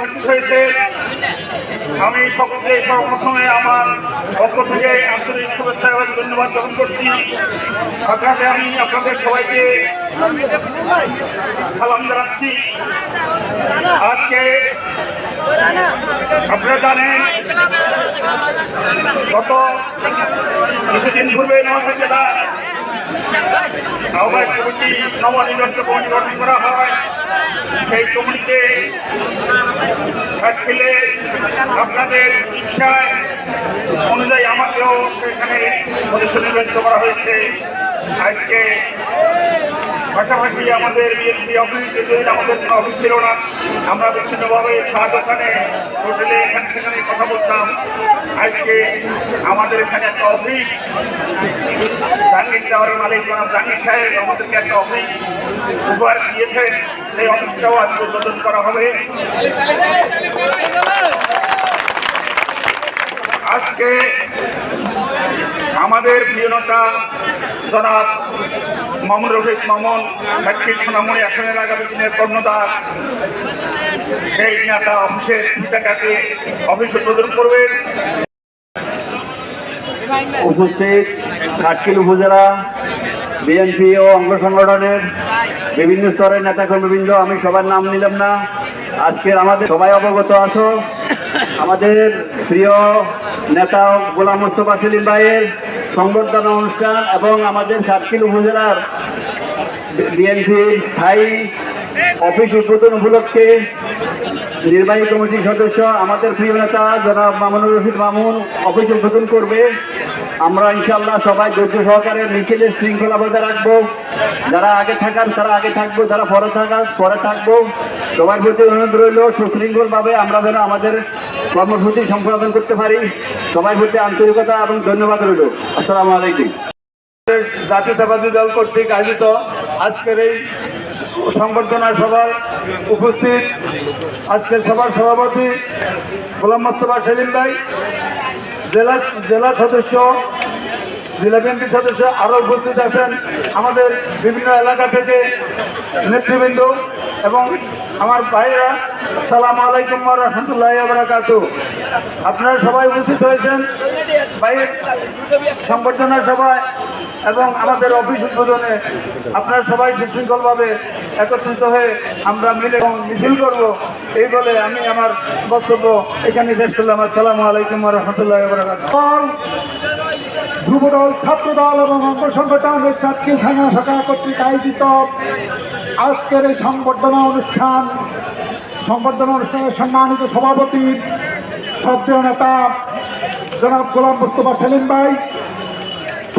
উপস্থিত হয়েছে। আমি সকলকে সর্বপ্রথমে আমার পক্ষ থেকে আন্তরিক শুভেচ্ছা এবং ধন্যবাদ জ্ঞাপন করছি। সাথে আমি আপনাদের সবাইকে সালাম জানাচ্ছি। আজকে আপনারা জানেন, গত কিছুদিন পূর্বে নোয়াখালী জেলা আহ্বায়ক কমিটি নবনির্বাচিত কমিটি গঠন করা হয়। সেই কমিটিতে ফেলে আপনাদের ইচ্ছায় অনুযায়ী আমাকেও সেখানে সদস্য নির্বাচিত করা হয়েছে। আজকে পাশাপাশি আমাদের বিএনপি অফিস আমাদের কোনো অফিস ছিল না, আমরা বিচ্ছিন্নভাবে চা দোকানে হোটেলে এখানে সেখানে কথা বলতাম। আজকে আমাদের এখানে একটা অফিস টাওয়ারের মালিক জনাব জাহাঙ্গীর সাহেব আমাদেরকে একটা অফিস উপহার দিয়েছেন সেই অফিসটাও আজকে উদ্বোধন করা হবে। আজকে আমাদের প্রিয় নেতা জনাব মামুন রফিক মামুন সাক্ষী সোনামণি আসনের আগামী দিনের কর্ণধার, সেই নেতা অফিসের টাকাকে অফিস উদ্বোধন করবেন। উপস্থিত ঘাটকিল উপজেলা, বিএনপি ও অঙ্গ সংগঠনের বিভিন্ন স্তরের নেতাকর্মীবৃন্দ, আমি সবার নাম নিলাম না। আজকের আমাদের সবাই অবগত আছো। আমাদের প্রিয় নেতা গোলাম মোস্তফা সেলিম ভাইয়ের সংবর্ধনা অনুষ্ঠান এবং আমাদের ঘাটকিল উপজেলার বিএনপির স্থায়ী অফিস উদ্বোধন উপলক্ষে নির্বাহী কমিটির সদস্য, আমাদের প্রিয় নেতা জনাব মামুনুর রশিদ মামুন অফিস উদ্বোধন করবে। আমরা ইনশাল্লাহ সবাই ধৈর্য সহকারে মিছিলের শৃঙ্খলা বজায় রাখব। যারা আগে থাকার, তারা আগে থাকব, যারা পরে থাকার, পরে থাকব। সবার প্রতি অনুরোধ রইল, সুশৃঙ্খলভাবে আমরা যেন আমাদের কর্মসূচি সম্পাদন করতে পারি। সবাই প্রতি আন্তরিকতা এবং ধন্যবাদ রইল। আসসালামু আলাইকুম। জাতীয়তাবাদী দল কর্তৃক আয়োজিত আজকের এই সংবর্ধনা সভায় উপস্থিত আজকের সভার সভাপতি গোলাম মোস্তফা সেলিম ভাই জেলা জেলা সদস্য, জেলা বিএনপি সদস্য আরও উপস্থিত আছেন আমাদের বিভিন্ন এলাকা থেকে নেতৃবৃন্দ এবং আমার ভাইরা সালাম আলাইকুম রহমতুল্লাহ আবরাকাত আপনারা সবাই উপস্থিত হয়েছেন। ভাই, সংবর্ধনা সভায় এবং আমাদের অফিস উদ্বোধনে আপনারা সবাই সুশৃঙ্খলভাবে একত্রিত হয়ে আমরা মিলে এবং মিছিল করব। এই বলে আমি আমার বক্তব্য এখানে শেষ করলাম। আসসালামু আলাইকুম রহমতুল্লাহ যুবদল, ছাত্রদল এবং অঙ্গ সংগঠনের চারটি থানা শাখা কর্তৃক আয়োজিত আজকের এই সংবর্ধনা অনুষ্ঠান, সংবর্ধনা অনুষ্ঠানের সম্মানিত সভাপতি, শ্রদ্ধেয় নেতা জনাব গোলাম মুস্তফা সেলিম ভাই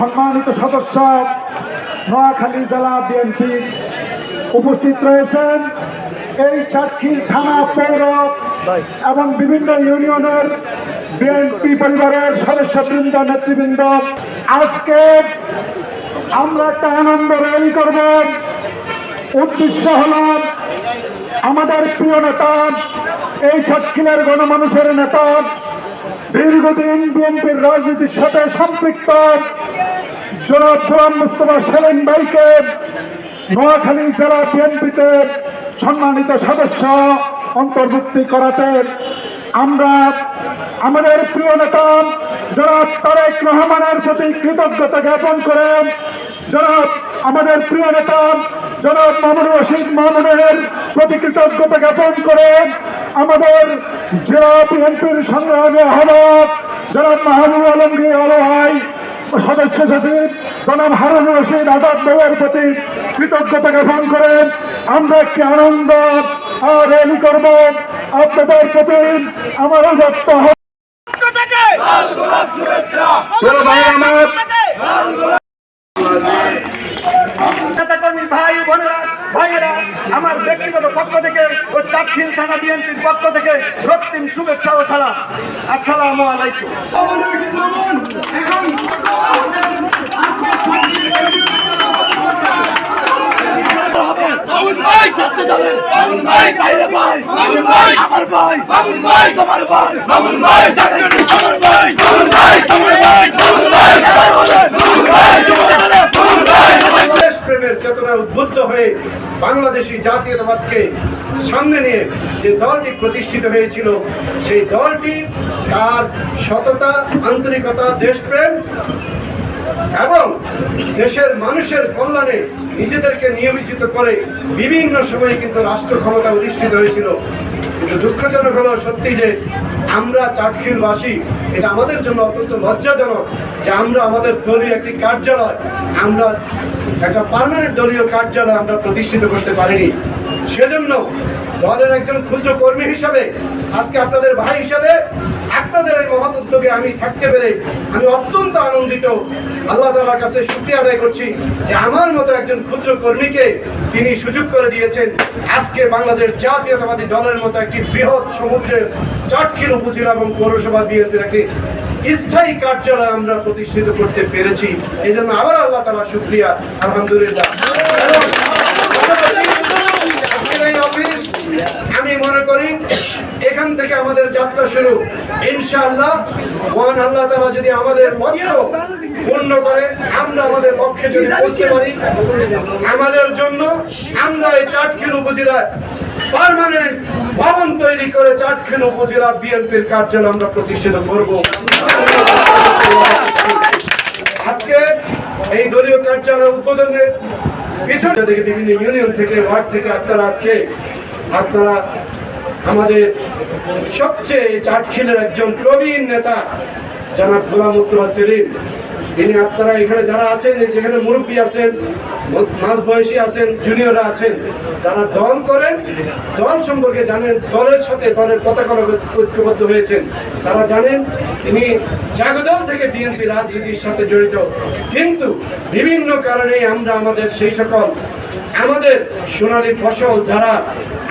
সম্মানিত সদস্য, নোয়াখালী জেলা বিএনপি উপস্থিত রয়েছেন এই চারটি থানা পৌর এবং বিভিন্ন ইউনিয়নের বিএনপি পরিবারের সদস্যবৃন্দ, নেতৃবৃন্দ। আজকে আমরা একটা আনন্দ র্যালি করব। উদ্দেশ্য হল আমাদের প্রিয় নেতা, এই ছটকিলের গণমানুষের নেতা, দীর্ঘদিন বিএনপির রাজনীতির সাথে সম্পৃক্ত। মুস্তফা সম্মানিত সদস্য অন্তর্ভুক্তি করাতে আমরা আমাদের প্রিয় নেতা জনাব তারেক রহমানের প্রতি কৃতজ্ঞতা জ্ঞাপন করে জনাব আমাদের প্রিয় নেতা জনাব মামুন রশিদ মামুনের প্রতি কৃতজ্ঞতা জ্ঞাপন করে আমাদের জেলা বিএনপির সংগ্রামী আহ্বায়ক জনাব মাহবুব আলমগীর আলোহাই সদস্য সচিব জনাব হারুন রশিদ আজাদ ভাইয়ের প্রতি কৃতজ্ঞতা জ্ঞাপন করেন আমরা একটি আনন্দ র্যালি করব। আপনাদের প্রতি আমার ব্যক্ত আমার ব্যক্তিগত পক্ষ থেকে চাকরির থানা বিএনপির পক্ষ থেকে রক্তিম শুভেচ্ছা ও সালাম আসসালামু আলাইকুম আমার ভাই তোমার ভাই মামুন ভাই আমার ভাই তোমার ভাই মামুন ভাই মামুন ভাই মামুন ভাই মামুন ভাই দেশ প্রেমের জন্য চেতনায় উদ্বুদ্ধ হয়ে বাংলাদেশি জাতীয়তাবাদকে সামনে নিয়ে যে দলটি প্রতিষ্ঠিত হয়েছিল, সেই দলটি তার সততা, আন্তরিকতা, দেশপ্রেম এবং দেশের মানুষের কল্যাণে নিজেদেরকে নিয়োজিত করে বিভিন্ন সময়ে কিন্তু রাষ্ট্র ক্ষমতা অধিষ্ঠিত হয়েছিল। কিন্তু দুঃখজনক হলো সত্যি যে আমরা চাটখিলবাসী, এটা আমাদের জন্য অত্যন্ত লজ্জাজনক যে আমরা আমাদের দলীয় একটি কার্যালয়, আমরা একটা পার্মানেন্ট দলীয় কার্যালয় আমরা প্রতিষ্ঠিত করতে পারিনি। সেজন্য দলের একজন ক্ষুদ্র কর্মী হিসাবে, আজকে আপনাদের ভাই হিসাবে আপনাদের এই মহৎ উদ্যোগে আমি থাকতে পেরে আমি অত্যন্ত আনন্দিত। আল্লাহ তালার কাছে শুক্রিয়া আদায় করছি যে আমার মতো একজন ক্ষুদ্র কর্মীকে তিনি সুযোগ করে দিয়েছেন। আজকে বাংলাদেশ জাতীয়তাবাদী দলের মতো একটি বৃহৎ সমুদ্রের চাটখিল উপজেলা এবং পৌরসভা বিএনপির একটি স্থায়ী কার্যালয় আমরা প্রতিষ্ঠিত করতে পেরেছি। এই জন্য আবার আল্লাহ তালা শুক্রিয়া, আলহামদুলিল্লাহ। আমি মনে করি এখান থেকে আমাদের যাত্রা শুরু। ইনশাআল্লাহ, মহান আল্লাহ তাআলা যদি আমাদের লক্ষ্য পূর্ণ করে, আমরা আমাদের লক্ষ্যে যদি পৌঁছতে পারি, আমাদের জন্য আমরা এই চাটখিল উপজেলায় পার্মানেন্ট ভবন তৈরি করে চাটখিল উপজেলা বিএনপির কার্যালয় আমরা প্রতিষ্ঠিত করব। আজকে এই দলীয় কার্যালয় উদ্বোধনের পিছনে থেকে বিভিন্ন ইউনিয়ন থেকে, ওয়ার্ড থেকে আপনারা আজকে আপনারা আমাদের সবচেয়ে চাটখিলের একজন প্রবীণ নেতা, জনাব গোলাম মুস্তফা সেলিম। তিনি আপনারা এখানে যারা আছেন যেখানে মুরব্বী আছেন মাঝ বয়সী আছেন জুনিয়ররা আছেন, যারা দল করেন, দল সম্পর্কে জানেন, দলের সাথে দলের পতাকা ঐক্যবদ্ধ হয়েছেন। তারা জানেন, তিনি জাগদল থেকে বিএনপি রাজনীতির সাথে জড়িত। কিন্তু বিভিন্ন কারণে আমরা আমাদের সেই সকল আমাদের সোনালী ফসল যারা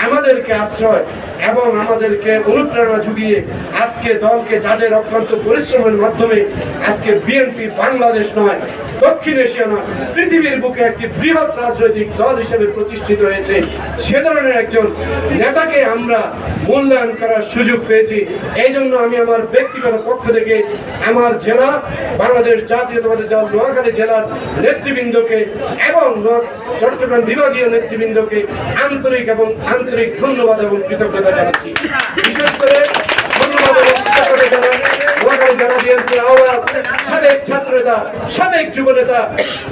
আমাদেরকে আশ্রয় এবং আমাদেরকে অনুপ্রেরণা জুগিয়ে আজকে দলকে যাদের অক্লান্ত পরিশ্রমের মাধ্যমে আজকে বিএনপি বাংলাদেশ নয়, দক্ষিণ এশিয়া নয়, পৃথিবীর বুকে একটি বৃহৎ রাজনৈতিক দল হিসেবে প্রতিষ্ঠিত হয়েছে, সে ধরনের একজন নেতাকে আমরা মূল্যায়ন করার সুযোগ পেয়েছি। এই জন্য আমি আমার ব্যক্তিগত পক্ষ থেকে আমার জেলা, বাংলাদেশ জাতীয়তাবাদী দল, নোয়াখালী জেলার নেতৃবৃন্দকে এবং চট্টগ্রাম বিভাগীয় নেতৃবৃন্দকে আন্তরিক এবং আন্তরিক ধন্যবাদ এবং কৃতজ্ঞতা জানাচ্ছি। বিশেষ করে জেলা বিএনপির আহ্বায়ক সাবেক ছাত্রনেতা, সাবেক যুবনেতা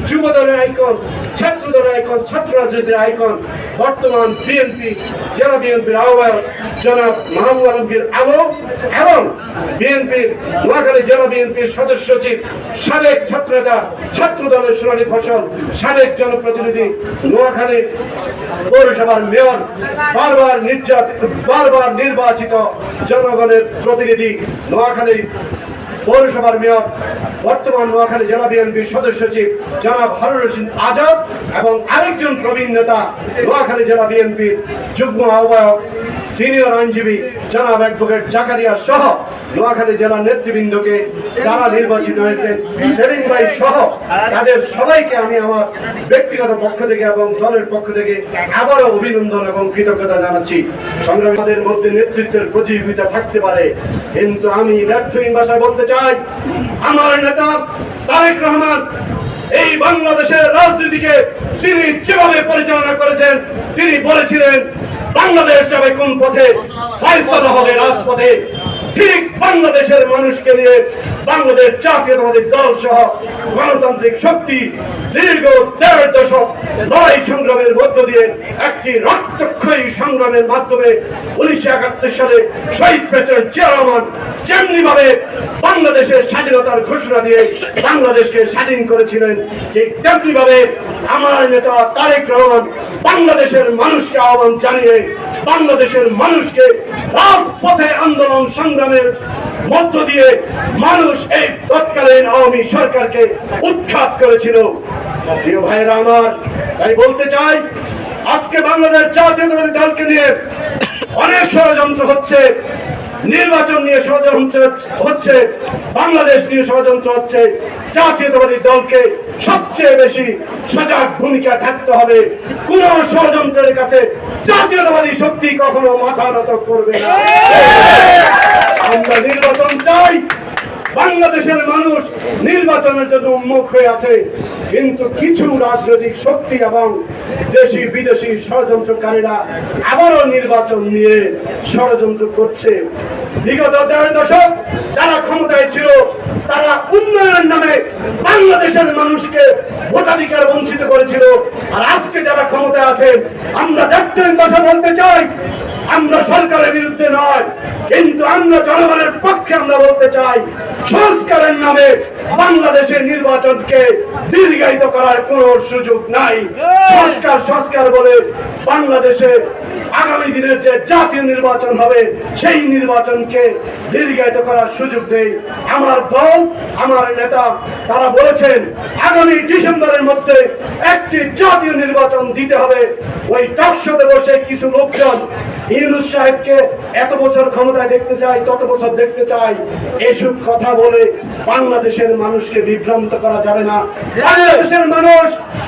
যুব দলের আইকন ছাত্র দলের আইকন ছাত্র রাজনীতির আইকন, বর্তমান বিএনপি, জেলা বিএনপির আহ্বায়ক জনাব মাহবুব আলমগীর আলো এবং বিএনপির নোয়াখালী জেলা বিএনপির সদস্য সচিব, সাবেক ছাত্রনেতা ছাত্র দলের সোনালী ফসল, সাবেক জনপ্রতিনিধি, নোয়াখালী পৌরসভার মেয়র, বারবার নির্যাতিত বারবার নির্বাচিত জনগণের প্রতিনিধি নোয়াখালী পৌরসভার মেয়র, বর্তমান নোয়াখালী জেলা বিএনপির সদস্য সচিব জনাব হারুন রশিদ আজাদ এবং আরেকজন প্রবীণ নেতা নোয়াখালী জেলা বিএনপির যুগ্ম আহ্বায়ক, সিনিয়র আইনজীবী জনাব অ্যাডভোকেট জাকারিয়া সহ নোয়াখালী জেলার নেতৃবৃন্দকে যারা নির্বাচিত হয়েছেন, সেলিম ভাই সহ তাদের সবাইকে আমি আমার ব্যক্তিগত পক্ষ থেকে এবং দলের পক্ষ থেকে আবারও অভিনন্দন এবং কৃতজ্ঞতা জানাচ্ছি। সংগ্রামীদের মধ্যে নেতৃত্বের প্রতিযোগিতা থাকতে পারে, কিন্তু আমি ব্যর্থহীন ভাষায় বলতে চাই আমার নেতা তারেক রহমান এই বাংলাদেশের রাজনীতিকে তিনি যেভাবে পরিচালনা করেছেন, তিনি বলেছিলেন, বাংলাদেশ যাবে কোন পথে হবে রাজপথে। ঠিক বাংলাদেশের মানুষকে নিয়ে বাংলাদেশ জাতীয়তাবাদী দল সহ গণতান্ত্রিক শক্তি দীর্ঘ দেড় দশক লড়াই সংগ্রামের মধ্য দিয়ে একটি রক্তক্ষয়ী সংগ্রামের মাধ্যমে উনিশশো একাত্তর সালে শহীদ প্রেসিডেন্ট জিয়া রহমান যেমনি ভাবে বাংলাদেশের স্বাধীনতার ঘোষণা দিয়ে বাংলাদেশকে স্বাধীন করেছিলেন, ঠিক তেমনি ভাবে আমার নেতা তারেক রহমান বাংলাদেশের মানুষকে আহ্বান জানিয়ে বাংলাদেশের মানুষকে রাজপথে আন্দোলন সংগ্রামের মধ্য দিয়ে মানুষ এই তৎকালীন আওয়ামী সরকারকে উৎখাত করেছিল। প্রিয় ভাইরা আমার, তাই বলতে চাই, আজকে বাংলাদেশ জাতীয়তাবাদী দলকে নিয়ে অনেক ষড়যন্ত্র হচ্ছে, নির্বাচন নিয়ে ষড়যন্ত্র হচ্ছে, বাংলাদেশ নিয়ে ষড়যন্ত্র হচ্ছে জাতীয়তাবাদী দলকে সবচেয়ে বেশি সজাগ ভূমিকা থাকতে হবে। কোন ষড়যন্ত্রের কাছে জাতীয়তাবাদী শক্তি কখনো মাথা নত করবে না। আমরা নির্বাচন চাই। বাংলাদেশের মানুষ নির্বাচনের জন্য উন্মুখ হয়ে আছে। কিন্তু কিছু রাজনৈতিক শক্তি এবং দেশি, বিদেশি ষড়যন্ত্রকারীরা আবারও নির্বাচন নিয়ে ষড়যন্ত্র করছে। বিগত দেড় দশক যারা ক্ষমতায় ছিল, তারা উন্নয়নের নামে বাংলাদেশের মানুষকে ভোটাধিকার বঞ্চিত করেছিল। আর আজকে যারা ক্ষমতায় আছে আমরা দেখতেন কথা বলতে চাই আমরা সরকারের বিরুদ্ধে নয়, কিন্তু আমরা জনগণের পক্ষে আমরা বলতে চাই, সংস্কারের নামে বাংলাদেশের নির্বাচনকে দীর্ঘায়িত করার কোন সুযোগ নাই। সংস্কার সংস্কার বলে বাংলাদেশে আগামী দিনের যে জাতীয় নির্বাচন হবে, সেই নির্বাচনকে দীর্ঘায়িত করার সুযোগ নেই। আমার দল, আমার নেতা, তারা বলেছেন, আগামী ডিসেম্বরের মধ্যে একটি জাতীয় নির্বাচন দিতে হবে। ওই টকশোতে বসে কিছু লোকজন ইউনুস সাহেবকে এত বছর ক্ষমতায় দেখতে চাই তত বছর দেখতে চাই এসব কথা বলে বাংলাদেশের মানুষকে বিভ্রান্ত করা যাবে না। বাংলাদেশের মানুষ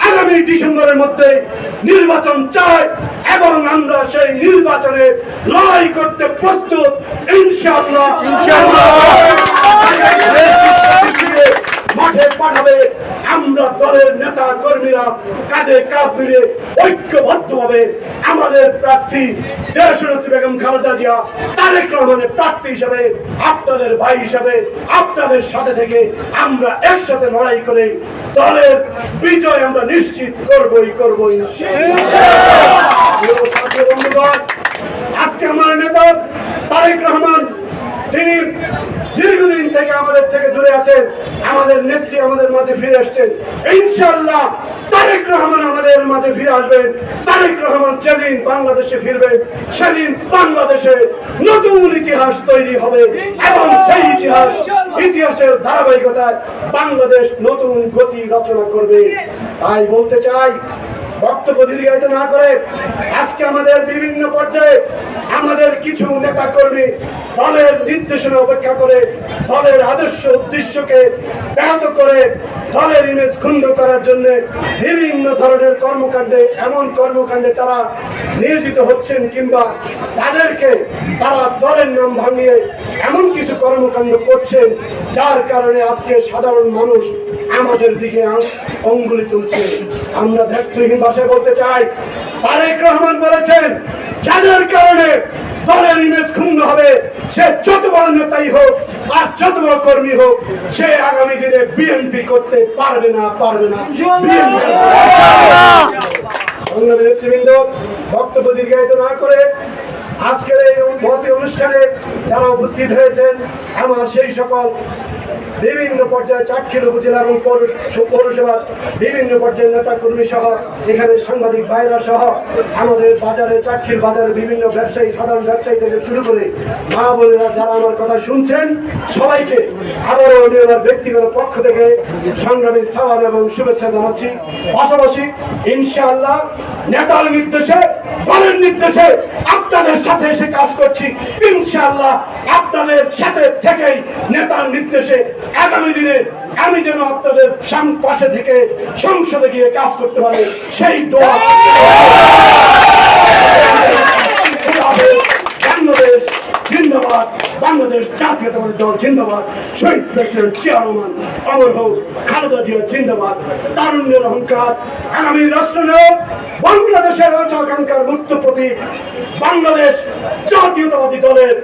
আগামী ডিসেম্বরের মধ্যে নির্বাচন চায় এবং আমরা সেই নির্বাচনে লড়াই করতে প্রস্তুত ইনশাআল্লাহ। ইনশাআল্লাহ। মাঠে পাঠাবে আমরা দলের নেতা কর্মীরা কাঁধে কাঁধ মিলে ঐক্যবদ্ধভাবে আমাদের প্রার্থী দেশনেত্রী বেগম খালেদা জিয়া তারেক রহমানের প্রার্থী হিসেবে আপনাদের ভাই হিসাবে আপনাদের সাথে থেকে আমরা একসাথে লড়াই করে দলের বিজয় আমরা নিশ্চিত করবই করব ইনশাআল্লাহ। প্রিয় বন্ধুগণ, আজকে আমার নেতা তারেক রহমান তিনি দীর্ঘদিন থেকে আমাদের থেকে দূরে আছেন, আমাদের নেত্রী আমাদের মাঝে ফিরে আসছেন। ইনশাল্লাহ তারেক রহমান আমাদের মাঝে ফিরে আসবেন। তারেক রহমান যেদিন বাংলাদেশে ফিরবেন, সেদিন বাংলাদেশে নতুন ইতিহাস তৈরি হবে এবং সেই ইতিহাস ইতিহাসের ধারাবাহিকতায় বাংলাদেশ নতুন গতি রচনা করবে। তাই বলতে চাই বক্তব্য দীর্ঘায়িত না করে আজকে আমাদের বিভিন্ন পর্যায়ে আমাদের কিছু নেতা কর্মী দলের নির্দেশনা অপেক্ষা করে, দলের আদর্শ উদ্দেশ্যকে ব্যাহত করে দলের ইমেজ ক্ষুণ্ণ করার জন্য বিভিন্ন ধরনের কর্মকাণ্ডে, এমন কর্মকাণ্ডে তারা নিয়োজিত হচ্ছেন কিংবা তাদেরকে তারা দলের নাম ভাঙিয়ে এমন কিছু কর্মকাণ্ড করছেন যার কারণে আজকে সাধারণ মানুষ আমাদের দিকে অঙ্গুলি তুলছে। আমরা দায়িত্বহীন ভাষায় বলতে চাই। তারেক রহমান বলেছেন যাদের কারণে দলের ইমেজ ক্ষুণ্ণ হবে সে যত বড় নেতাই হোক আর যত বড় কর্মী হোক সে আগামী দিনে বিএনপি করতে পারবে না পারবে না। সংগ্রামী নেতৃবৃন্দ বক্তব্য দীর্ঘায়িত না করে আজকের এই মহতি অনুষ্ঠানে যারা উপস্থিত হয়েছেন আমার সেই সকল বিভিন্ন পর্যায়ে চাটখিল উপজেলা এবং পৌর- পৌরসভার বিভিন্ন পর্যায়ের নেতা কর্মী সহ, এখানে সাংবাদিক ভাইরা সহ, আমাদের বাজারে চাটখিল বাজারে বিভিন্ন ব্যবসায়ী, সাধারণ ব্যবসায়ী থেকে শুরু করে মা বোনেরা যারা আমার কথা শুনছেন, সবাইকে আবারও আমার ব্যক্তিগত পক্ষ থেকে সংগ্রামী সালাম এবং শুভেচ্ছা জানাচ্ছি। পাশাপাশি ইনশাআল্লাহ নেতার নির্দেশে দলের নির্দেশে আপনাদের সাথে এসে কাজ করছি। ইনশাআল্লাহ আপনাদের সাথে থেকেই নেতার নির্দেশে আগামী দিনে আমি যেন আপনাদের পাশে থেকে সংসদে গিয়ে কাজ করতে পারি, সেই দোয়া বাংলাদেশ জিন্দাবাদ। বাংলাদেশ জাতীয়তাবাদী দল জিন্দাবাদ। শহীদ প্রেসিডেন্ট জিয়া রহমান, অমর হোক, খালেদা জিয়া জিন্দাবাদ। তারুণ্যের অহংকার, আগামী রাষ্ট্রনায়ক বাংলাদেশের আকাঙ্ক্ষার মুক্ত প্রতীক বাংলাদেশ জাতীয়তাবাদী দলের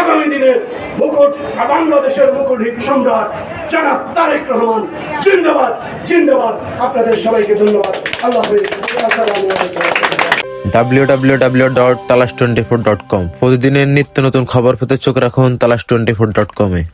আগামী দিনের মুকুট বাংলাদেশের মুকুট সম্রাট জনাব তারেক রহমান। জিন্দাবাদ জিন্দাবাদ। আপনাদের সবাইকে ধন্যবাদ। আল্লাহ হাফিজ। আসসালামু আলাইকুম। www.talas24.com প্রতিদিনের নিত্য নতুন খবর পেতে চোখ রাখুন তালাশ ফোর ডট কমে